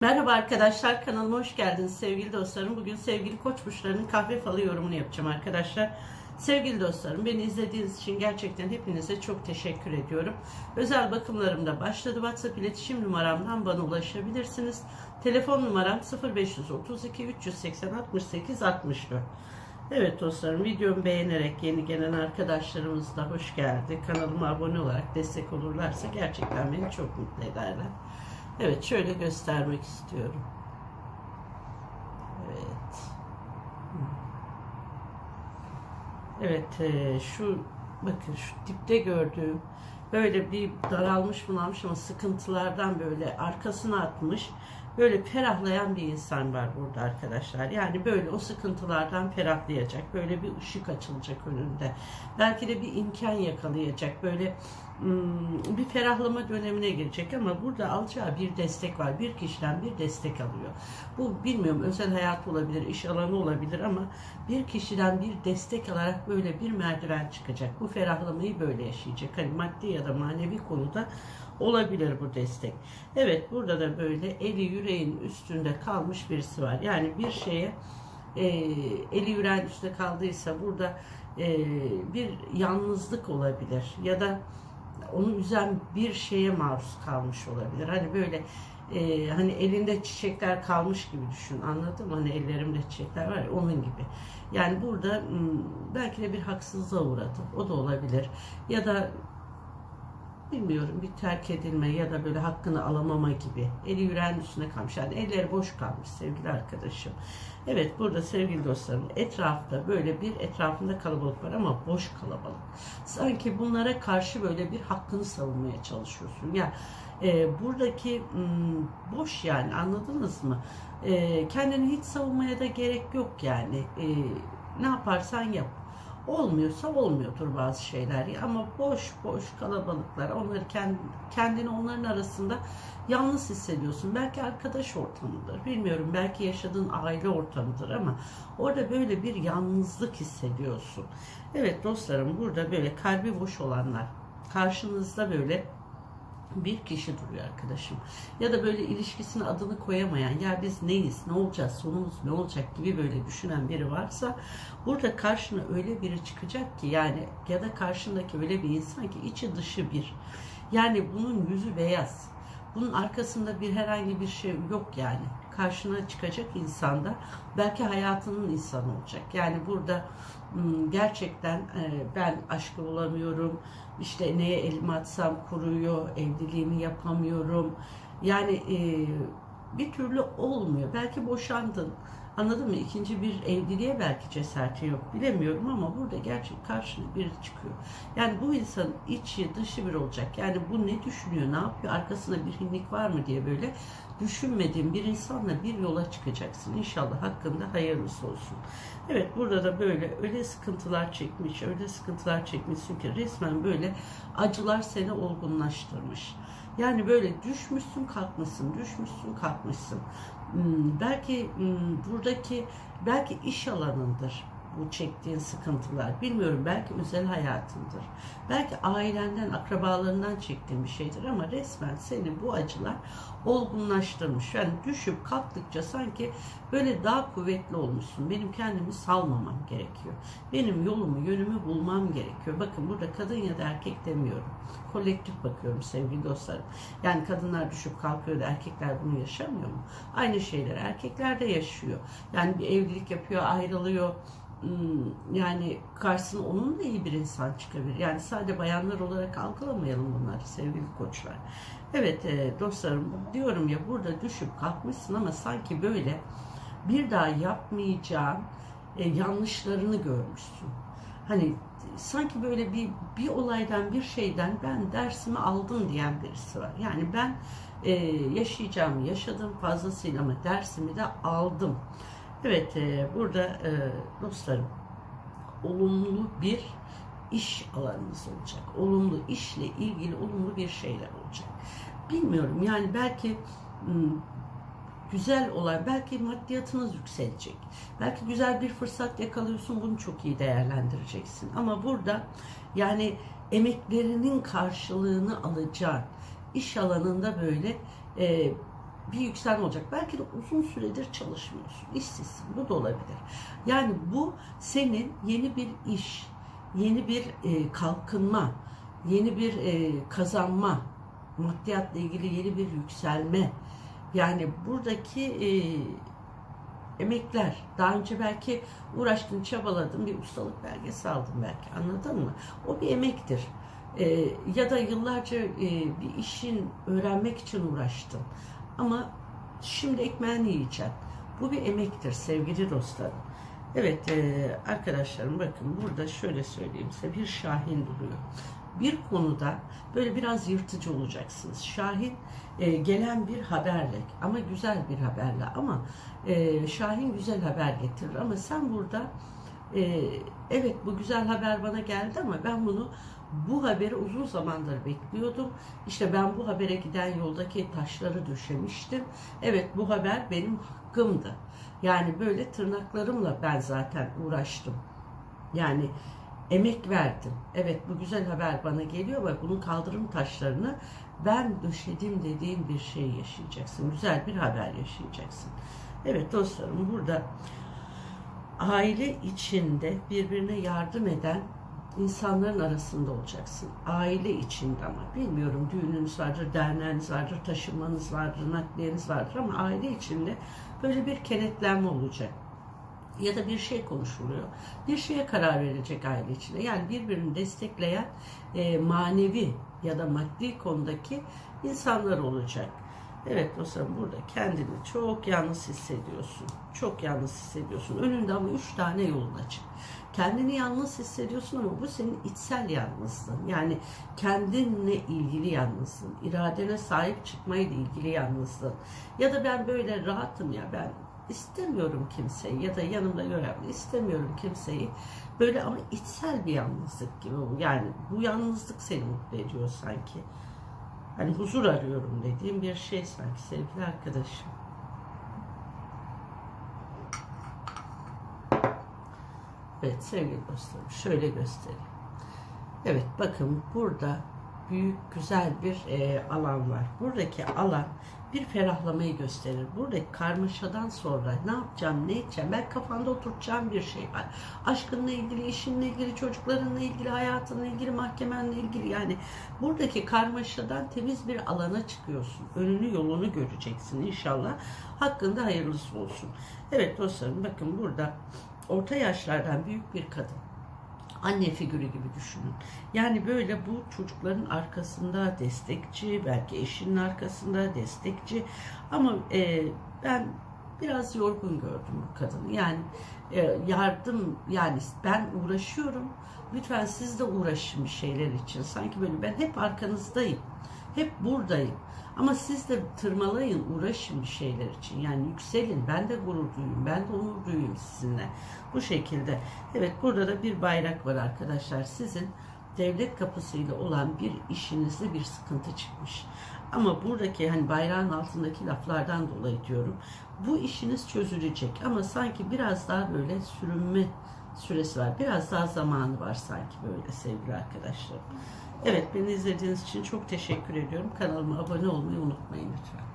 Merhaba arkadaşlar kanalıma hoş geldiniz sevgili dostlarım. Bugün sevgili koç burçlarının kahve falı yorumunu yapacağım arkadaşlar. Sevgili dostlarım beni izlediğiniz için gerçekten hepinize çok teşekkür ediyorum. Özel bakımlarım da başladı. WhatsApp iletişim numaramdan bana ulaşabilirsiniz. Telefon numaram 0532 380 68 64. Evet dostlarım videomu beğenerek yeni gelen arkadaşlarımız da hoş geldi. Kanalıma abone olarak destek olurlarsa gerçekten beni çok mutlu ederler. Evet şöyle göstermek istiyorum. Evet. Evet e, şu bakın şu dipte gördüğüm böyle bir daralmış bunalmış ama sıkıntılardan böyle arkasına atmış böyle ferahlayan bir insan var burada arkadaşlar. Yani böyle o sıkıntılardan ferahlayacak. Böyle bir ışık açılacak önünde. Belki de bir imkan yakalayacak. Böyle hmm, bir ferahlama dönemine girecek ama burada alacağı bir destek var. Bir kişiden bir destek alıyor. Bu bilmiyorum özel hayat olabilir, iş alanı olabilir ama bir kişiden bir destek alarak böyle bir merdiven çıkacak. Bu ferahlamayı böyle yaşayacak. Hani maddi ya da manevi konuda olabilir bu destek. Evet burada da böyle eli yüreğin üstünde kalmış birisi var. Yani bir şeye e, eli yüreğin üstünde kaldıysa burada e, bir yalnızlık olabilir ya da onu üzen bir şeye maruz kalmış olabilir. Hani böyle e, hani elinde çiçekler kalmış gibi düşün anladın mı? Hani ellerimde çiçekler var ya onun gibi. Yani burada belki de bir haksızlığa uğradı. O da olabilir. Ya da bilmiyorum bir terk edilme ya da böyle hakkını alamama gibi. Eli yüreğin üstüne kalmış yani elleri boş kalmış sevgili arkadaşım. Evet burada sevgili dostlarım etrafta böyle bir etrafında kalabalık var ama boş kalabalık. Sanki bunlara karşı böyle bir hakkını savunmaya çalışıyorsun. Ya e, buradaki m, boş yani anladınız mı? E, kendini hiç savunmaya da gerek yok yani. E, ne yaparsan yap olmuyorsa olmuyordur bazı şeyler ama boş boş kalabalıklar onları kendini onların arasında yalnız hissediyorsun. Belki arkadaş ortamıdır bilmiyorum belki yaşadığın aile ortamıdır ama orada böyle bir yalnızlık hissediyorsun. Evet dostlarım burada böyle kalbi boş olanlar karşınızda böyle bir kişi duruyor arkadaşım. Ya da böyle ilişkisine adını koyamayan ya biz neyiz, ne olacağız, sonumuz ne olacak gibi böyle düşünen biri varsa burada karşına öyle biri çıkacak ki yani ya da karşındaki öyle bir insan ki içi dışı bir. Yani bunun yüzü beyaz. Bunun arkasında bir herhangi bir şey yok yani. Karşına çıkacak insanda belki hayatının insanı olacak. Yani burada hmm, gerçekten e, ben aşkı bulamıyorum. İşte neye elimi atsam kuruyor, evliliğimi yapamıyorum. Yani bir türlü olmuyor. Belki boşandın Anladın mı? İkinci bir evliliğe belki cesareti yok. Bilemiyorum ama burada gerçek karşına biri çıkıyor. Yani bu insan içi dışı bir olacak. Yani bu ne düşünüyor, ne yapıyor, arkasında bir hinlik var mı diye böyle düşünmediğin bir insanla bir yola çıkacaksın. İnşallah hakkında hayırlısı olsun. Evet burada da böyle öyle sıkıntılar çekmiş, öyle sıkıntılar çekmişsin ki resmen böyle acılar seni olgunlaştırmış. Yani böyle düşmüşsün kalkmışsın, düşmüşsün kalkmışsın. Hmm, belki hmm, buradaki belki iş alanındır bu çektiğin sıkıntılar. Bilmiyorum belki özel hayatındır. Belki ailenden, akrabalarından çektiğin bir şeydir ama resmen seni bu acılar olgunlaştırmış. Yani düşüp kalktıkça sanki böyle daha kuvvetli olmuşsun. Benim kendimi salmamam gerekiyor. Benim yolumu, yönümü bulmam gerekiyor. Bakın burada kadın ya da erkek demiyorum. Kolektif bakıyorum sevgili dostlarım. Yani kadınlar düşüp kalkıyor da erkekler bunu yaşamıyor mu? Aynı şeyler erkekler de yaşıyor. Yani bir evlilik yapıyor, ayrılıyor yani karşısına onun da iyi bir insan çıkabilir. Yani sadece bayanlar olarak algılamayalım bunları sevgili koçlar. Evet e, dostlarım diyorum ya burada düşüp kalkmışsın ama sanki böyle bir daha yapmayacağın e, yanlışlarını görmüşsün. Hani sanki böyle bir bir olaydan bir şeyden ben dersimi aldım diyen birisi var. Yani ben e, yaşayacağımı yaşadım fazlasıyla ama dersimi de aldım. Evet e, burada e, dostlarım olumlu bir iş alanınız olacak. Olumlu işle ilgili olumlu bir şeyler olacak. Bilmiyorum yani belki güzel olay, belki maddiyatınız yükselecek. Belki güzel bir fırsat yakalıyorsun, bunu çok iyi değerlendireceksin. Ama burada yani emeklerinin karşılığını alacağın iş alanında böyle e, bir yükselme olacak. Belki de uzun süredir çalışmıyorsun. İşsizsin. Bu da olabilir. Yani bu senin yeni bir iş, yeni bir e, kalkınma, yeni bir e, kazanma, maddiyatla ilgili yeni bir yükselme. Yani buradaki e, emekler, daha önce belki uğraştın, çabaladın, bir ustalık belgesi aldın belki, anladın mı? O bir emektir. E, ya da yıllarca e, bir işin öğrenmek için uğraştın. Ama şimdi ekmeğini yiyeceksin. Bu bir emektir sevgili dostlarım. Evet e, arkadaşlarım bakın burada şöyle söyleyeyim size bir Şahin duruyor. Bir konuda böyle biraz yırtıcı olacaksınız. Şahin e, gelen bir haberle ama güzel bir haberle ama e, Şahin güzel haber getirir ama sen burada e, evet bu güzel haber bana geldi ama ben bunu bu haberi uzun zamandır bekliyordum. İşte ben bu habere giden yoldaki taşları döşemiştim. Evet bu haber benim hakkımdı. Yani böyle tırnaklarımla ben zaten uğraştım. Yani emek verdim. Evet bu güzel haber bana geliyor ve bunun kaldırım taşlarını ben döşedim dediğin bir şey yaşayacaksın. Güzel bir haber yaşayacaksın. Evet dostlarım burada aile içinde birbirine yardım eden insanların arasında olacaksın. Aile içinde ama bilmiyorum düğününüz vardır, derneğiniz vardır, taşınmanız vardır, nakliyeniz vardır ama aile içinde böyle bir kenetlenme olacak. Ya da bir şey konuşuluyor. Bir şeye karar verecek aile içinde. Yani birbirini destekleyen e, manevi ya da maddi konudaki insanlar olacak. Evet dostlarım burada kendini çok yalnız hissediyorsun. Çok yalnız hissediyorsun. Önünde ama üç tane yolun açık. Kendini yalnız hissediyorsun ama bu senin içsel yalnızlığın. Yani kendinle ilgili yalnızlığın. iradene sahip çıkmayla ilgili yalnızlığın. Ya da ben böyle rahatım ya ben istemiyorum kimseyi ya da yanımda görevli istemiyorum kimseyi. Böyle ama içsel bir yalnızlık gibi bu. Yani bu yalnızlık seni mutlu ediyor sanki. Hani huzur arıyorum dediğim bir şey sanki sevgili arkadaşım. Evet sevgili dostlarım şöyle göstereyim. Evet bakın burada büyük güzel bir e, alan var. Buradaki alan bir ferahlamayı gösterir. Buradaki karmaşadan sonra ne yapacağım, ne edeceğim, ben kafanda oturtacağım bir şey var. Aşkınla ilgili, işinle ilgili, çocuklarınla ilgili, hayatınla ilgili, mahkemenle ilgili yani buradaki karmaşadan temiz bir alana çıkıyorsun. Önünü yolunu göreceksin inşallah. Hakkında hayırlısı olsun. Evet dostlarım bakın burada orta yaşlardan büyük bir kadın anne figürü gibi düşünün. Yani böyle bu çocukların arkasında destekçi, belki eşinin arkasında destekçi ama e, ben biraz yorgun gördüm bu kadını. Yani e, yardım yani ben uğraşıyorum. Lütfen siz de uğraşın bir şeyler için. Sanki böyle ben hep arkanızdayım. Hep buradayım. Ama siz de tırmalayın, uğraşın bir şeyler için. Yani yükselin. Ben de gurur duyayım. Ben de onur duyayım sizinle. Bu şekilde. Evet burada da bir bayrak var arkadaşlar. Sizin devlet kapısıyla olan bir işinizde bir sıkıntı çıkmış. Ama buradaki hani bayrağın altındaki laflardan dolayı diyorum. Bu işiniz çözülecek ama sanki biraz daha böyle sürünme süresi var. Biraz daha zamanı var sanki böyle sevgili arkadaşlarım. Evet beni izlediğiniz için çok teşekkür ediyorum. Kanalıma abone olmayı unutmayın lütfen.